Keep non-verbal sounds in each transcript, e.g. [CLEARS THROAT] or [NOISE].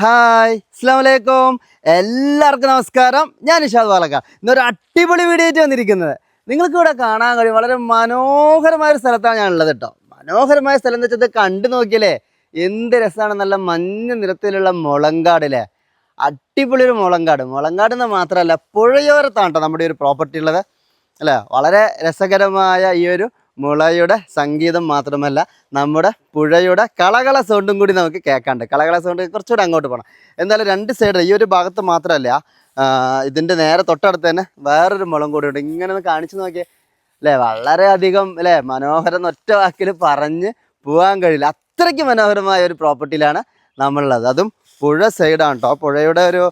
Hi അസ്സാം വലൈക്കും എല്ലാവർക്കും നമസ്കാരം. ഞാൻ ഇഷാദ് പാലക്ക ഇന്നൊരു അടിപൊളി വീഡിയോ ആയിട്ട് വന്നിരിക്കുന്നത്. നിങ്ങൾക്ക് ഇവിടെ കാണാൻ കഴിയും. വളരെ മനോഹരമായ ഒരു സ്ഥലത്താണ് ഞാൻ ഉള്ളത് കേട്ടോ മനോഹരമായ സ്ഥലം എന്ന് വെച്ചാൽ കണ്ടു നോക്കിയല്ലേ? എന്ത് രസമാണ് നല്ല മഞ്ഞ നിറത്തിലുള്ള മുളങ്കാടില്ലേ അടിപൊളി ഒരു മുളങ്കാട്. മുളങ്കാട് എന്ന് മാത്രമല്ല പുഴയോരത്താണ് കേട്ടോ നമ്മുടെ ഒരു പ്രോപ്പർട്ടി ഉള്ളത്. അല്ലേ? വളരെ രസകരമായ ഈ ഒരു മുളയുടെ സംഗീതം മാത്രമല്ല നമ്മുടെ പുഴയുടെ കളകള സൗണ്ടും കൂടി നമുക്ക് കേൾക്കാണ്ട് കളകള സൗണ്ട് കുറച്ചുകൂടെ അങ്ങോട്ട് പോകണം എന്തായാലും രണ്ട് സൈഡ് ഈ ഒരു ഭാഗത്ത് മാത്രമല്ല ഇതിന്റെ നേരെ തൊട്ടടുത്ത് തന്നെ വേറൊരു മുളം കൂടി ഉണ്ട്. ഇങ്ങനെ ഒന്ന് കാണിച്ചു നോക്കിയേ. അല്ലേ വളരെയധികം അല്ലേ മനോഹരം ഒറ്റ വാക്കിൽ പറഞ്ഞ് പോകാൻ കഴിയില്ല. അത്രയ്ക്ക് മനോഹരമായ ഒരു പ്രോപ്പർട്ടിയിലാണ് നമ്മളുള്ളത്. അതും പുഴ സൈഡാണ് കേട്ടോ പുഴയുടെ ഒരു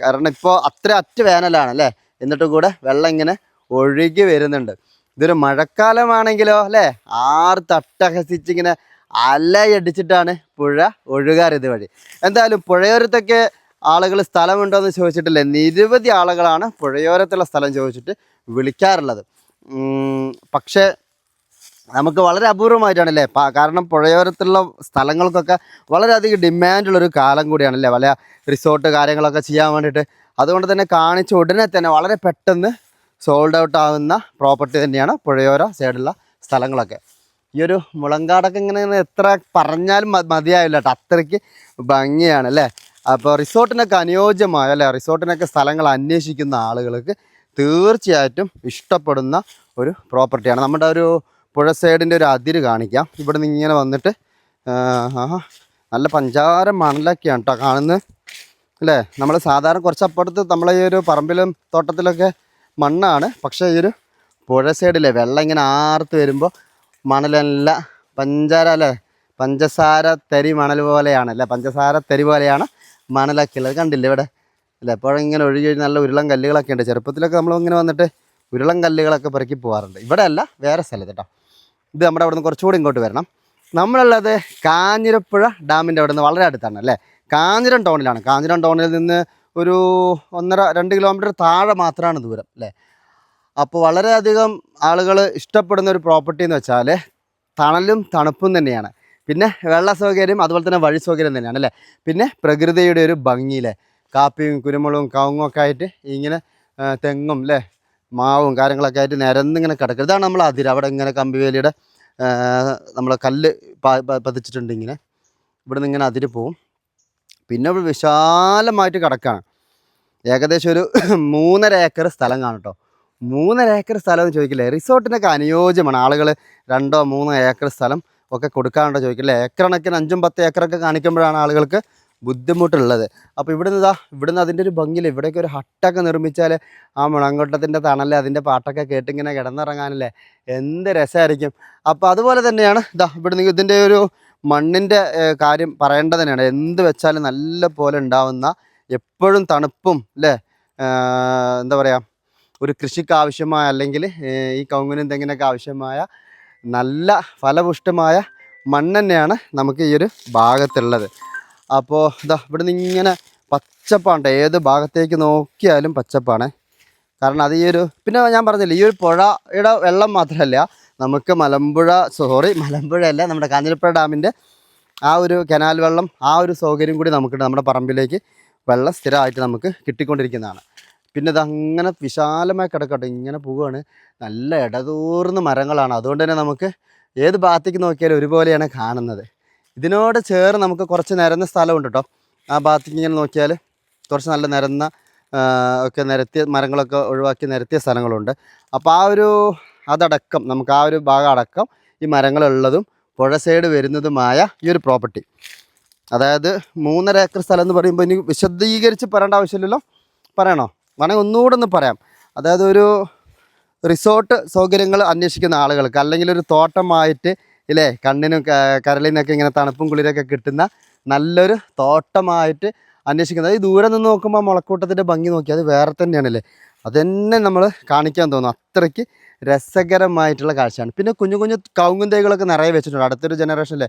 കാരണം ഇപ്പോൾ അത്ര അറ്റ് വേനലാണ് അല്ലേ? എന്നിട്ടും കൂടെ വെള്ളം ഇങ്ങനെ ഒഴുകി വരുന്നുണ്ട്. ഇതൊരു മഴക്കാലമാണെങ്കിലോ അല്ലേ? ആറ് തട്ടഹസിച്ചിങ്ങനെ അലയടിച്ചിട്ടാണ് പുഴ ഒഴുകാറ് ഇതുവഴി എന്തായാലും പുഴയോരത്തൊക്കെ ആളുകൾ സ്ഥലമുണ്ടോ എന്ന് ചോദിച്ചിട്ടില്ലേ നിരവധി ആളുകളാണ് പുഴയോരത്തുള്ള സ്ഥലം ചോദിച്ചിട്ട് വിളിക്കാറുള്ളത്. പക്ഷേ നമുക്ക് വളരെ അപൂർവമായിട്ടാണല്ലേ? കാരണം പുഴയോരത്തുള്ള സ്ഥലങ്ങൾക്കൊക്കെ വളരെയധികം ഡിമാൻഡുള്ളൊരു കാലം കൂടിയാണല്ലേ? പല റിസോർട്ട് കാര്യങ്ങളൊക്കെ ചെയ്യാൻ വേണ്ടിയിട്ട്. അതുകൊണ്ട് തന്നെ കാണിച്ച ഉടനെ തന്നെ വളരെ പെട്ടെന്ന് സോൾഡ് ഔട്ട് ആവുന്ന പ്രോപ്പർട്ടി തന്നെയാണ് പുഴയോര സൈഡുള്ള സ്ഥലങ്ങളൊക്കെ. ഈ ഒരു മുളങ്കാടൊക്കെ ഇങ്ങനെ എത്ര പറഞ്ഞാലും മതിയാവില്ല കേട്ടോ. അത്രയ്ക്ക് ഭംഗിയാണ് അല്ലേ? അപ്പോൾ റിസോർട്ടിനൊക്കെ അനുയോജ്യമായ അല്ലേ? റിസോർട്ടിനൊക്കെ സ്ഥലങ്ങൾ അന്വേഷിക്കുന്ന ആളുകൾക്ക് തീർച്ചയായിട്ടും ഇഷ്ടപ്പെടുന്ന ഒരു പ്രോപ്പർട്ടിയാണ് നമ്മുടെ ഒരു പുഴ സൈഡിന്റെ ഒരു അതിര് കാണിക്കാം. ഇവിടെ നിന്ന് ഇങ്ങനെ വന്നിട്ട് നല്ല പഞ്ചാര മണലൊക്കെയാണ് കേട്ടോ കാണുന്നത്. അല്ലേ? നമ്മൾ സാധാരണ കുറച്ച് അപ്പുറത്ത് നമ്മളെ ഈ ഒരു പറമ്പിലും തോട്ടത്തിലൊക്കെ മണ്ണാണ്. പക്ഷേ ഈ ഒരു പുഴ സൈഡിലെ വെള്ളം ഇങ്ങനെ ആർത്ത് വരുമ്പോൾ മണലല്ല പഞ്ചാര അല്ലേ? പഞ്ചസാര തരി മണൽ പോലെയാണ് അല്ലേ? പഞ്ചസാര തരി പോലെയാണ് മണലൊക്കെ ഉള്ളത്. കണ്ടില്ലേ ഇവിടെ? അല്ലേ? എപ്പോഴും ഇങ്ങനെ ഒഴുകി ഒഴുകി നല്ല ഉരുളം കല്ലുകളൊക്കെ ഉണ്ട്. ചെറുപ്പത്തിലൊക്കെ നമ്മൾ ഇങ്ങനെ വന്നിട്ട് ഉരുളം കല്ലുകളൊക്കെ പെറുക്കി പോകാറുണ്ട് ഇവിടെ അല്ല വേറെ സ്ഥലത്ത് കേട്ടോ ഇത് നമ്മുടെ അവിടെ നിന്ന് കുറച്ചുകൂടി ഇങ്ങോട്ട് വരണം. നമ്മളുള്ളത് കാഞ്ഞിരപ്പുഴ ഡാമിന്റെ അവിടെ നിന്ന് വളരെ അടുത്താണ് അല്ലേ? കാഞ്ഞിരം ടൗണിലാണ് കാഞ്ഞിരം ടൗണിൽ നിന്ന് ഒരു ഒന്നര രണ്ട് കിലോമീറ്റർ താഴെ മാത്രമാണ് ദൂരം അല്ലേ? അപ്പോൾ വളരെയധികം ആളുകൾ ഇഷ്ടപ്പെടുന്ന ഒരു പ്രോപ്പർട്ടി എന്ന് വെച്ചാൽ തണലും തണുപ്പും തന്നെയാണ്. പിന്നെ വെള്ള സൗകര്യം അതുപോലെ തന്നെ വഴി സൗകര്യം തന്നെയാണ് അല്ലേ? പിന്നെ പ്രകൃതിയുടെ ഒരു ഭംഗിയിലെ കാപ്പിയും കുരുമുളകും കവുങ്ങും ഒക്കെ ആയിട്ട് ഇങ്ങനെ തെങ്ങും അല്ലേ? മാവും കാര്യങ്ങളൊക്കെ ആയിട്ട് നിരന്നിങ്ങനെ കിടക്കുക ഇതാണ് നമ്മൾ അതിര. അവിടെ ഇങ്ങനെ കമ്പിവേലിയുടെ നമ്മൾ കല്ല് പതിച്ചിട്ടുണ്ട് ഇങ്ങനെ. ഇവിടെ നിന്ന് ഇങ്ങനെ അതിര് പോവും. പിന്നെ വിശാലമായിട്ട് കിടക്കുകയാണ് ഏകദേശം ഒരു [CLEARS THROAT] മൂന്നര ഏക്കർ സ്ഥലം കാണും കേട്ടോ മൂന്നര ഏക്കർ സ്ഥലം എന്ന് ചോദിക്കില്ലേ? റിസോർട്ടിനൊക്കെ അനുയോജ്യമാണ്. ആളുകൾ രണ്ടോ മൂന്നോ ഏക്കർ സ്ഥലം ഒക്കെ കൊടുക്കാനുണ്ടോ ചോദിക്കില്ലേ? ഏക്കറണക്കിന് അഞ്ചും പത്ത് ഏക്കറൊക്കെ കാണിക്കുമ്പോഴാണ് ആളുകൾക്ക് ബുദ്ധിമുട്ടുള്ളത്. അപ്പോൾ ഇവിടുന്ന് ഇതാ ഇവിടുന്ന് അതിന്റെ ഒരു ഭംഗിയിൽ ഇവിടേക്ക് ഒരു ഹട്ടൊക്കെ നിർമ്മിച്ചാൽ ആ മുളങ്കോട്ടത്തിന്റെ തണൽ അതിന്റെ പാട്ടൊക്കെ കേട്ടിങ്ങനെ കിടന്നിറങ്ങാനല്ലേ? എന്ത് രസമായിരിക്കും. അപ്പോൾ അതുപോലെ തന്നെയാണ് ഇതാ ഇവിടുന്ന് ഇതിന്റെ ഒരു മണ്ണിന്റെ കാര്യം പറയേണ്ടത് തന്നെയാണ്. എന്ത് വെച്ചാലും നല്ല പോലെ ഉണ്ടാവുന്ന എപ്പോഴും തണുപ്പും അല്ലേ എന്താ പറയുക ഒരു കൃഷിക്ക് ആവശ്യമായ അല്ലെങ്കിൽ ഈ കൗങ്ങിനും തെങ്ങിനൊക്കെ ആവശ്യമായ നല്ല ഫലപുഷ്ടമായ മണ്ണ് തന്നെയാണ് നമുക്ക് ഈ ഒരു ഭാഗത്തുള്ളത്. അപ്പോൾ ഇതാ ഇവിടുന്ന് ഇങ്ങനെ പച്ചപ്പാണ് ഏത് ഭാഗത്തേക്ക് നോക്കിയാലും പച്ചപ്പാണ്. കാരണം അത് ഈ ഒരു പിന്നെ ഞാൻ പറഞ്ഞില്ല ഈ ഒരു പുഴയുടെ വെള്ളം മാത്രമല്ല നമുക്ക് മലമ്പുഴ സോറി മലമ്പുഴ അല്ല നമ്മുടെ കാഞ്ഞിരപ്പുഴ ഡാമിന്റെ ആ ഒരു കനാൽ വെള്ളം ആ ഒരു സൗകര്യം കൂടി നമുക്കുണ്ട് നമ്മുടെ പറമ്പിലേക്ക്. വെള്ളം സ്ഥിരമായിട്ട് നമുക്ക് കിട്ടിക്കൊണ്ടിരിക്കുന്നതാണ്. പിന്നെ ഇത് അങ്ങനെ വിശാലമായി കിടക്കട്ടെ ഇങ്ങനെ പോവുകയാണ് നല്ല ഇടതൂർന്ന മരങ്ങളാണ്. അതുകൊണ്ട് തന്നെ നമുക്ക് ഏത് ഭാഗത്തേക്ക് നോക്കിയാലും ഒരുപോലെയാണ് കാണുന്നത്. ഇതിനോട് ചേർന്ന് നമുക്ക് കുറച്ച് നിരന്ന സ്ഥലമുണ്ട് കേട്ടോ. ആ ഭാഗത്തേക്ക് ഇങ്ങനെ നോക്കിയാൽ കുറച്ച് നല്ല നിരന്ന ഒക്കെ നിരത്തിയ മരങ്ങളൊക്കെ ഒഴിവാക്കി നിരത്തിയ സ്ഥലങ്ങളുണ്ട്. അപ്പോൾ ആ ഒരു അതടക്കം നമുക്ക് ആ ഒരു ഭാഗം അടക്കം ഈ മരങ്ങളുള്ളതും പുഴ സൈഡ് വരുന്നതുമായ ഈ ഒരു പ്രോപ്പർട്ടി അതായത് മൂന്നര ഏക്കർ സ്ഥലം എന്ന് പറയുമ്പോൾ ഇനി വിശദീകരിച്ച് പറയേണ്ട ആവശ്യമില്ലല്ലോ? പറയണോ? വേണമെങ്കിൽ ഒന്നുകൂടെ ഒന്ന് പറയാം. അതായത് ഒരു റിസോർട്ട് സൗകര്യങ്ങൾ അന്വേഷിക്കുന്ന ആളുകൾക്ക് അല്ലെങ്കിൽ ഒരു തോട്ടമായിട്ട് ഇല്ലേ കണ്ണിനും കരളിനൊക്കെ ഇങ്ങനെ തണുപ്പും കുളിരൊക്കെ കിട്ടുന്ന നല്ലൊരു തോട്ടമായിട്ട് അന്വേഷിക്കുന്നത്. ഈ ദൂരെ നിന്ന് നോക്കുമ്പോൾ മുളക്കൂട്ടത്തിന്റെ ഭംഗി നോക്കി അത് വേറെ തന്നെയാണല്ലേ? അതന്നെ നമ്മൾ കാണിക്കാൻ തോന്നും. അത്രയ്ക്ക് രസകരമായിട്ടുള്ള കാഴ്ചയാണ്. പിന്നെ കുഞ്ഞു കുഞ്ഞു കവുങ്ങും തൈകളൊക്കെ നിറയെ വെച്ചിട്ടുണ്ട്. അടുത്തൊരു ജനറേഷനിലെ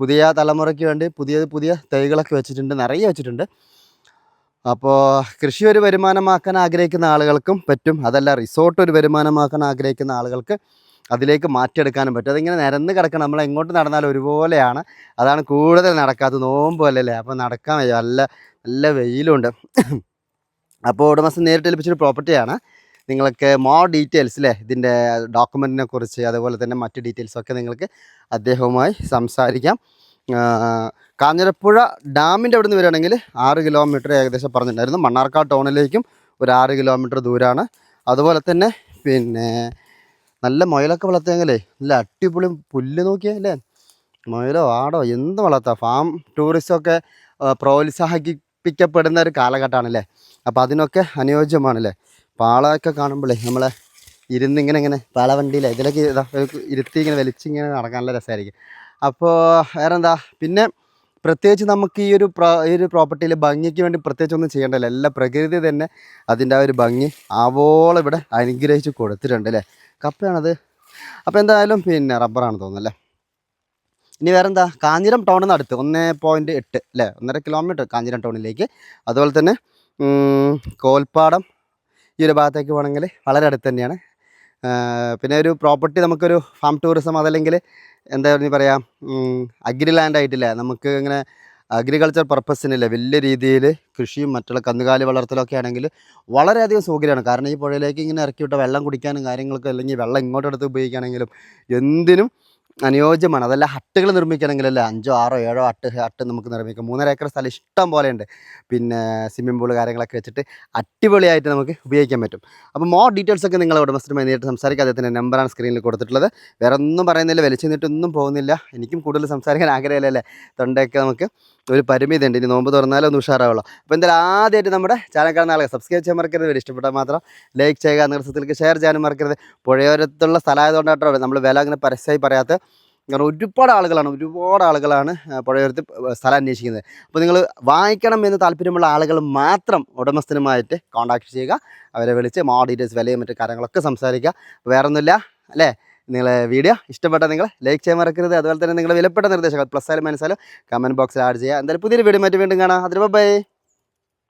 പുതിയ തലമുറയ്ക്ക് വേണ്ടി പുതിയ പുതിയ തൈകളൊക്കെ വെച്ചിട്ടുണ്ട് നിറയെ വെച്ചിട്ടുണ്ട്. അപ്പോൾ കൃഷി ഒരു വരുമാനമാക്കാൻ ആഗ്രഹിക്കുന്ന ആളുകൾക്കും പറ്റും. അതല്ല റിസോർട്ട് ഒരു വരുമാനമാക്കാൻ ആഗ്രഹിക്കുന്ന ആളുകൾക്ക് അതിലേക്ക് മാറ്റിയെടുക്കാനും പറ്റും. അതിങ്ങനെ നിരന്ന് കിടക്കണം. നമ്മൾ എങ്ങോട്ട് നടന്നാലും ഒരുപോലെയാണ്. അതാണ് കൂടുതൽ നടക്കാത്ത നോമ്പ് അല്ലല്ലേ അപ്പോൾ നടക്കാൻ വയ്യ. നല്ല നല്ല വെയിലുണ്ട്. അപ്പോൾ ഉടമസ്ഥൻ നേരിട്ട് ഏൽപ്പിച്ചൊരു പ്രോപ്പർട്ടിയാണ് നിങ്ങൾക്ക് മോ ഡീറ്റെയിൽസ് അല്ലേ ഇതിന്റെ ഡോക്യുമെന്റിനെ കുറിച്ച് അതുപോലെ തന്നെ മറ്റ് ഡീറ്റെയിൽസൊക്കെ നിങ്ങൾക്ക് അദ്ദേഹവുമായി സംസാരിക്കാം. കാഞ്ഞിരപ്പുഴ ഡാമിന്റെ അവിടെ നിന്ന് വരികയാണെങ്കിൽ ആറ് കിലോമീറ്റർ ഏകദേശം പറഞ്ഞിട്ടുണ്ടായിരുന്നു. മണ്ണാർക്കാട് ടൗണിലേക്കും ഒരു ആറ് കിലോമീറ്റർ ദൂരമാണ് അതുപോലെ തന്നെ പിന്നെ നല്ല മുയലൊക്കെ വളർത്തിയെങ്കിലേ നല്ല അടിപൊളി പുല്ല് നോക്കിയാൽ അല്ലേ മുയലോ ആടോ എന്ത് വളർത്താം? ഫാം ടൂറിസമൊക്കെ പ്രോത്സാഹിപ്പിക്കപ്പെടുന്ന ഒരു കാലഘട്ടമാണല്ലേ? അപ്പോൾ അതിനൊക്കെ അനുയോജ്യമാണല്ലേ? പാളയൊക്കെ കാണുമ്പോഴേ നമ്മളെ ഇരുന്ന് ഇങ്ങനെ പാളവണ്ടിയിലെ ഇതിലൊക്കെ ഇരുത്തി ഇങ്ങനെ വലിച്ചിങ്ങനെ നടക്കാൻ നല്ല രസമായിരിക്കും. അപ്പോൾ വേറെന്താ? പിന്നെ പ്രത്യേകിച്ച് നമുക്ക് ഈ ഒരു ഈ ഒരു പ്രോപ്പർട്ടിയിൽ ഭംഗിക്ക് വേണ്ടി പ്രത്യേകിച്ച് ഒന്നും ചെയ്യേണ്ടല്ലോ. എല്ലാ പ്രകൃതി തന്നെ അതിന്റെ ആ ഒരു ഭംഗി ആവോളം ഇവിടെ അനുഗ്രഹിച്ച് കൊടുത്തിട്ടുണ്ട് അല്ലേ? കപ്പയാണത്. അപ്പോൾ എന്തായാലും പിന്നെ റബ്ബറാണ് തോന്നുന്നു അല്ലേ? ഇനി വേറെന്താ? കാഞ്ഞിരം ടൗണിൽ നിന്ന് അടുത്ത് ഒന്ന് പോയിന്റ് എട്ട് അല്ലേ? ഒന്നര കിലോമീറ്റർ കാഞ്ഞിരം ടൗണിലേക്ക്. അതുപോലെ തന്നെ കോൽപ്പാടം ഈ ഒരു ഭാഗത്തേക്ക് പോകണമെങ്കിൽ വളരെ അടുത്ത് തന്നെയാണ്. പിന്നെ ഒരു പ്രോപ്പർട്ടി നമുക്കൊരു ഫാം ടൂറിസം അതല്ലെങ്കിൽ എന്താ പറയുക അഗ്രി ലാൻഡ് ആയിട്ടില്ല? നമുക്ക് ഇങ്ങനെ അഗ്രികൾച്ചർ പർപ്പസിനില്ല വലിയ രീതിയിൽ കൃഷിയും മറ്റുള്ള കന്നുകാലി വളർത്തലൊക്കെ ആണെങ്കിൽ വളരെയധികം സൗകര്യമാണ്. കാരണം ഈ പുഴയിലേക്ക് ഇങ്ങനെ ഇറക്കി വിട്ട വെള്ളം കുടിക്കാനും കാര്യങ്ങൾക്കും അല്ലെങ്കിൽ വെള്ളം ഇങ്ങോട്ടെടുത്ത് ഉപയോഗിക്കുകയാണെങ്കിലും എന്തിനും അനുയോജ്യമാണ്. അതല്ല ഹട്ടുകൾ നിർമ്മിക്കണമെങ്കിലല്ല അഞ്ചോ ആറോ ഏഴോ അട്ട് ഹട്ട് നമുക്ക് നിർമ്മിക്കാം. മൂന്നര ഏക്കർ സ്ഥലം ഇഷ്ടം പോലെയുണ്ട്. പിന്നെ സ്വിമ്മിംഗ് പൂൾ കാര്യങ്ങളൊക്കെ വെച്ചിട്ട് അടിപൊളിയായിട്ട് നമുക്ക് ഉപയോഗിക്കാൻ പറ്റും. അപ്പോൾ മോർ ഡീറ്റെയിൽസ് ഒക്കെ നിങ്ങൾ ഉടമസ്ഥരുമായി നേരിട്ട് സംസാരിക്കുക അദ്ദേഹത്തിന്റെ നമ്പറാണ് സ്ക്രീനിൽ കൊടുത്തിട്ടുള്ളത്. വേറെ ഒന്നും പറയുന്നില്ല വലിച്ചു നിന്നിട്ടൊന്നും പോകുന്നില്ല. എനിക്കും കൂടുതൽ സംസാരിക്കാൻ ആഗ്രഹമില്ലല്ലേ? തൊണ്ടയൊക്കെ നമുക്ക് ഒരു പരിമിതി ഉണ്ട് ഇനി നോമ്പ് തുറന്നാലോ ഒന്ന് ഉഷാറാവുള്ളൂ. അപ്പോൾ എന്തായാലും ആദ്യമായിട്ട് നമ്മുടെ ചാനൽ കാണുന്ന ആളുകൾ സബ്സ്ക്രൈബ് ചെയ്യാൻ മറക്കരുത്. വീഡിയോ ഇഷ്ടപ്പെട്ടാൽ മാത്രം ലൈക്ക് ചെയ്യുക. നിർത്തത്തിലേക്ക് ഷെയർ ചെയ്യാനും മറക്കരുത്. പുഴയോരത്തുള്ള സ്ഥലമായതുകൊണ്ടാട്ടോ നമ്മൾ വില അങ്ങനെ പരസ്യമായി പറയാത്ത കാരണം ഒരുപാട് ആളുകളാണ് ഒരുപാട് ആളുകളാണ് പുഴയോരത്ത് സ്ഥലം അന്വേഷിക്കുന്നത്. അപ്പോൾ നിങ്ങൾ വാങ്ങിക്കണം എന്ന് താല്പര്യമുള്ള ആളുകൾ മാത്രം ഉടമസ്ഥനുമായിട്ട് കോൺടാക്ട് ചെയ്യുക. അവരെ വിളിച്ച് മോ ഡീറ്റെയിൽസ് വിലയും മറ്റു കാര്യങ്ങളൊക്കെ സംസാരിക്കുക. വേറൊന്നുമില്ല അല്ലേ? നിങ്ങൾ വീഡിയോ ഇഷ്ടപ്പെട്ടാൽ നിങ്ങൾ ലൈക്ക് ചെയ്യാൻ മറക്കരുത്. അതുപോലെ തന്നെ നിങ്ങളുടെ വിലപ്പെട്ട നിർദ്ദേശങ്ങൾ പ്ലസ് ആയാലും മൈനസ് ആയാലും കമന്റ് ബോക്സിൽ ആഡ് ചെയ്യുക. എന്തായാലും പുതിയൊരു വീഡിയോ മറ്റു വീണ്ടും കാണാം. അതിന് ബൈ